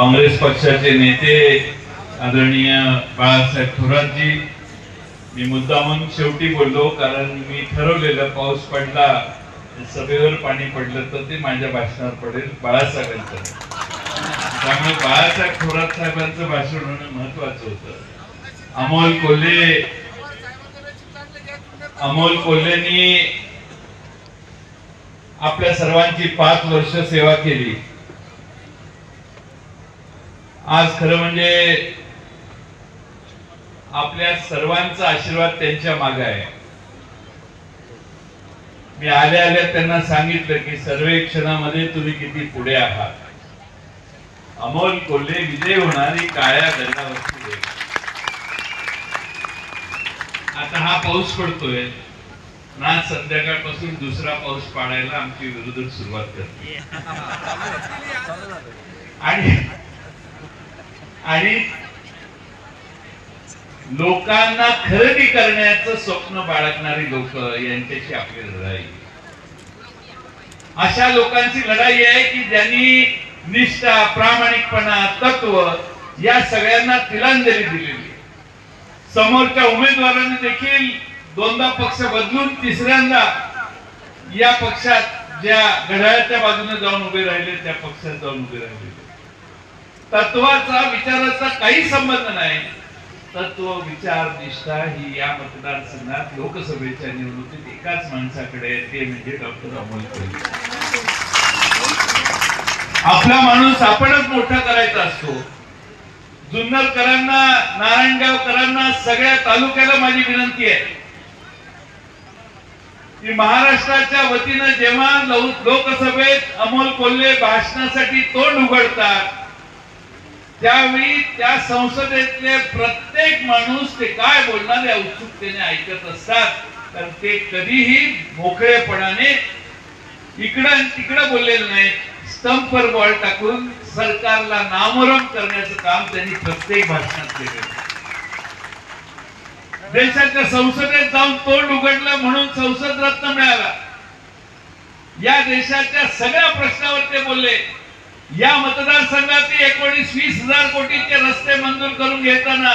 काँग्रेस पक्षाचे नेते आदरणीय बाळासाहेब थोरातजी मी मुद्दामून शेवटी बोललो कारण मी ठरवलेलं पाऊस पडला सभेवर पाणी पडलं तर ते माझ्या भाषणावर पडेल बाळासाहेबांचं. त्यामुळे बाळासाहेब थोरात साहेबांचं भाषण होणं महत्वाचं होतं. अमोल कोल्हे अमोल कोल्हेनी आपल्या सर्वांची पाच वर्ष सेवा केली. आज खरं म्हणजे आपल्या सर्वांचा आशीर्वाद त्यांच्या मागे आहे. मी आल्या आल्या त्यांना सांगितलं की सर्वेक्षणामध्ये तुम्ही किती पुढे आहात. अमोल कोल्हे विजय होणारी काळ्या रेघ. आता हा पाऊस पडतोय. ना संध्याकाळपासून दुसरा पाऊस पाडायला आमची विरोधक सुरुवात करते. आणि आणि लोकांना खरेदी करण्याचं स्वप्न बाळगणारी लोक यांच्याशी आपली लढाई. अशा लोकांची लढाई आहे की ज्यांनी निष्ठा प्रामाणिकपणा तत्व या सगळ्यांना तिलांजली दिलेली समोरच्या उमेदवारांनी देखील दोनदा पक्ष बदलून तिसऱ्यांदा या पक्षात ज्या घड्याळाच्या बाजूने जाऊन उभे राहिले त्या पक्षात जाऊन उभे राहिले. तत्वाचा विचाराचा काही संबंध नाही. तत्व विचार निष्ठा ही या मतदारसंघात लोकसभेच्या निवडणुकीत एकाच माणसाकडे ते म्हणजे डॉक्टर अमोल कोल्हे. आपला माणूस आपणच मोठा करायचा असतो. जुन्नरकरांना नारायणगावकरांना सगळ्या तालुक्याला माझी विनंती आहे. की महाराष्ट्राच्या वतीनं जेव्हा लोकसभेत अमोल कोल्हे भाषणासाठी तोंड उघडतात त्यावेळी त्या संसदेतले प्रत्येक माणूस ते काय बोलणार या उत्सुकतेने ऐकत असतात. तर ते कधीही मोकळेपणाने इकडं तिकडं बोललेलं नाही. स्टंपवर बॉल टाकून सरकारला नामोरम करण्याचं काम त्यांनी प्रत्येक भाषणात केलं देशाच्या संसदेत जाऊन तोंड उघडलं म्हणून संसद रत्न मिळाला. या देशाच्या सगळ्या प्रश्नावर ते बोलले. या मतदारसंघातील एकोणीस वीस हजार कोटीचे रस्ते मंजूर करून घेताना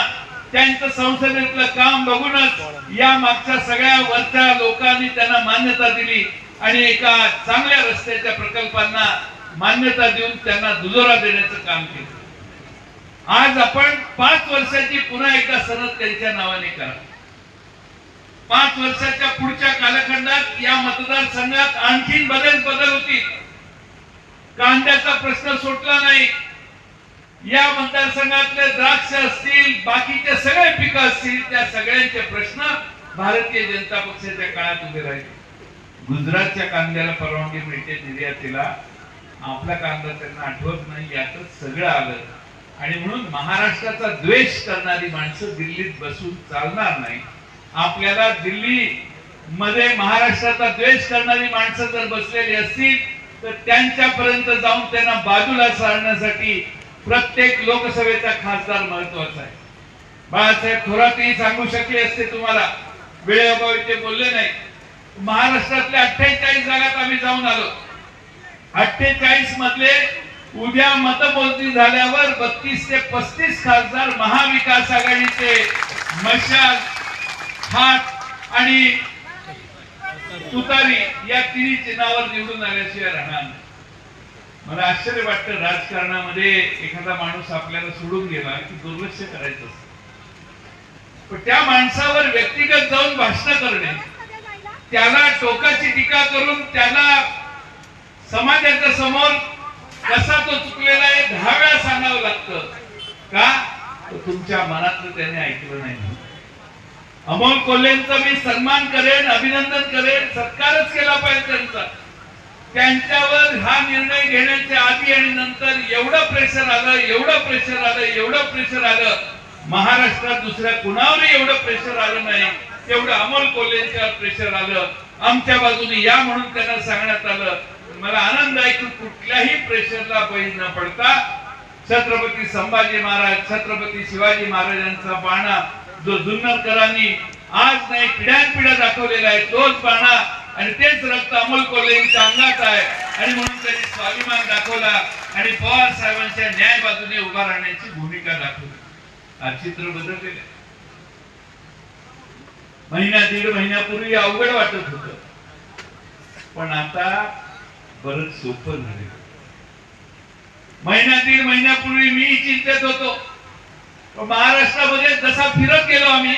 त्यांचं संसदेतलं काम बघूनच या मागच्या सगळ्या वरच्या लोकांनी त्यांना मान्यता दिली आणि एका चांगल्या रस्त्याच्या प्रकल्पांना मान्यता देऊन त्यांना दुजोरा देण्याचं काम केलं. आज आपण पाच वर्षाची पुन्हा एकदा सनद त्यांच्या नावाने करा. पाच वर्षाच्या पुढच्या कालखंडात या मतदारसंघात आणखीन बदल बदल होतील. कांद्याचा प्रश्न सुटला नाही. या मतदारसंघातले द्राक्ष असतील बाकीचे सगळे पिकं असतील त्या सगळ्यांचे प्रश्न भारतीय जनता पक्षाच्या काळात उभे राहिले. गुजरातच्या कांद्याला परवानगी मिळते निर्यातीला. आपला कांदा त्यांना आठवत नाही यातच सगळं आलं. आणि म्हणून महाराष्ट्राचा द्वेष करणारी माणसं दिल्लीत बसून चालणार नाही. आपल्याला दिल्ली मध्ये महाराष्ट्राचा द्वेष करणारी माणसं जर बसलेली असतील तर त्यांच्यापर्यंत जाऊन त्यांना बाजूला सारण्यासाठी प्रत्येक लोकसभेचा खासदार महत्त्वाचा आहे. बाळासाहेब थोरातही सांगू शकले असते तुम्हाला वेळेअभावी ते बोलले नाही. महाराष्ट्रातल्या अठ्ठेचाळीस जागात आम्ही जाऊन आलो. अठ्ठेचाळीस मधले उद्या मतमोजणी झाल्यावर बत्तीस ते पस्तीस खासदार महाविकास आघाडीचे मशाल हात आणि तुतारी या तिन्ही चिन्हावर निवडून आल्याशिवाय राहणार नाही. मला आश्चर्य वाटतं राजकारणामध्ये एखादा माणूस आपल्याला सोडून गेला की दुर्लक्ष करायचं पण त्या माणसावर व्यक्तिगत जाऊन भाषण करणे त्याला टोकाची टीका करून त्याला समाजाच्या समोर कसा तो चुकलेला आहे दहा वेळा सांगावं लागतं. का? तुमच्या मनातलं त्याने ऐकलं नाही. अमोल कोल्हेंचा मी सन्मान करेन अभिनंदन करेन सत्कारच केला पाहिजे त्यांचा. त्यांच्यावर हा निर्णय घेण्याच्या आधी आणि नंतर एवढं प्रेशर आलं एवढं प्रेशर आलं एवढं प्रेशर आलं. महाराष्ट्रात दुसऱ्या कुणावरही एवढं प्रेशर आलं नाही. तेवढं अमोल कोल्हेंच्यावर प्रेशर आलं. आमच्या बाजूने या म्हणून त्यांना सांगण्यात आलं. मला आनंद आहे की कुठल्याही प्रेशरला बळी न पडता छत्रपती संभाजी महाराज छत्रपती शिवाजी महाराजांचा बाणा जो जुन्नरकरांनी आज नाही पिढ्यान पिढ्या दाखवलेला आहे तोच बाणा आणि तेच रक्त अमोल कोल्हे यांच्या अंगात आहे. आणि म्हणून त्यांनी स्वाभिमान दाखवला आणि पवार साहेबांच्या न्याय बाजूने उभा राहण्याची भूमिका दाखवली. आज चित्र बदललेलं आहे. महिना दीड महिन्यापूर्वी अवघड वाटत होत. पण आता बरंच सोपं झाले महिना दीड महिन्यापूर्वी मी चिंतेत होतो. महाराष्ट्रामध्ये जसा फिरत गेलो आम्ही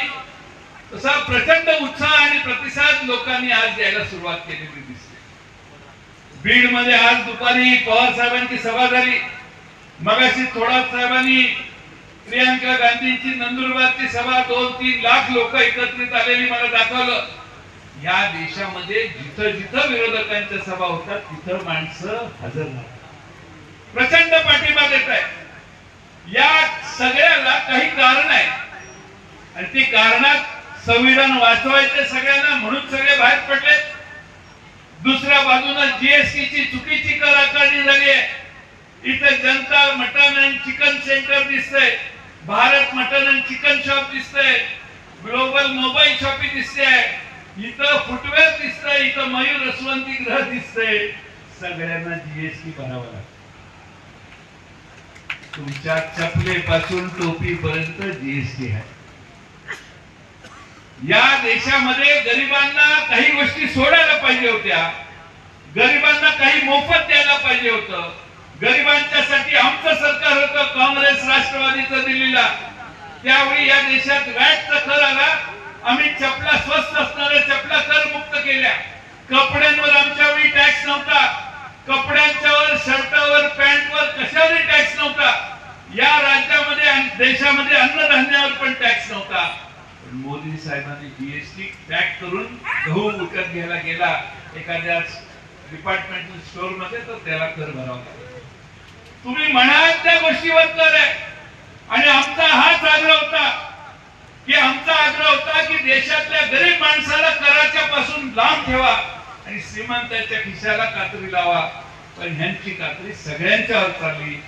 तसा प्रचंड उत्साह आणि प्रतिसाद लोकांनी आज द्यायला सुरुवात केलेली दिसते. बीडमध्ये आज दुपारी पवार साहेबांची सभा झाली. मगाशी थोडा साहेबांनी प्रियांका गांधींची नंदुरबारची सभा दोन तीन लाख लोक एकत्रित आलेली मला दाखवलं. या देशामध्ये जिथं जिथं विरोधकांच्या सभा होतात तिथं माणसं हजर राहतात प्रचंड पाठिंबा देत आहे या सगळ्याला काही कारण आहे. आणि ती कारणात संविधान वाचवायचे सगळ्यांना म्हणून सगळे बाहेर पडले. दुसऱ्या बाजूला जीएसटी ची चुकीची कर आकारणी झाली आहे. इथे Janata mutton and chicken centre दिसतंय. Bharat mutton and chicken shop दिसतंय. ग्लोबल मोबाईल शॉपिंग दिसते इथं फुटवेअर दिसतंय इथं मयूर रसवंती ग्रह दिसतंय. सगळ्यांना जीएसटी भरावा लागतो. तुमच्या चपलेपासून टोपीपर्यंत जीएसटी आहे. या देशामध्ये गरिबांना काही गोष्टी सोडायला पाहिजे होत्या. गरिबांना काही मोफत द्यायला पाहिजे होतं. गरिबांच्यासाठी आमचं सरकार होतं काँग्रेस राष्ट्रवादीचं दिल्लीला. त्यावेळी या देशात व्याजचा कर आला. आम्ही चपला स्वस्त असणाऱ्या चपला कर मुक्त केल्या. कपड्यांवर आमच्या वेळी टॅक्स नव्हता. कपड्यांच्यावर शर्टावर पॅन्टवर कशावरही टॅक्स नव्हता. या राज्यामध्ये देशामध्ये अन्नधान्यावर पण टॅक्स नव्हता. पण मोदी साहेबांनी जीएसटी टॅग करून गहू विकत घ्यायला गेला. एखाद्या डिपार्टमेंटल स्टोअरमध्ये तर त्याला कर भरावा तुम्ही म्हणाल त्या गोष्टीवर कर आहे. आणि आमचा हाच आग्रह होता. की आमचा आग्रह होता की देशातल्या गरीब माणसाला कराच्या पासून लांब ठेवा आणि श्रीमंताच्या खिशाला कात्री लावा. पण ह्यांची कात्री सगळ्यांच्यावर चालली.